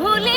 ভুল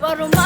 What am I?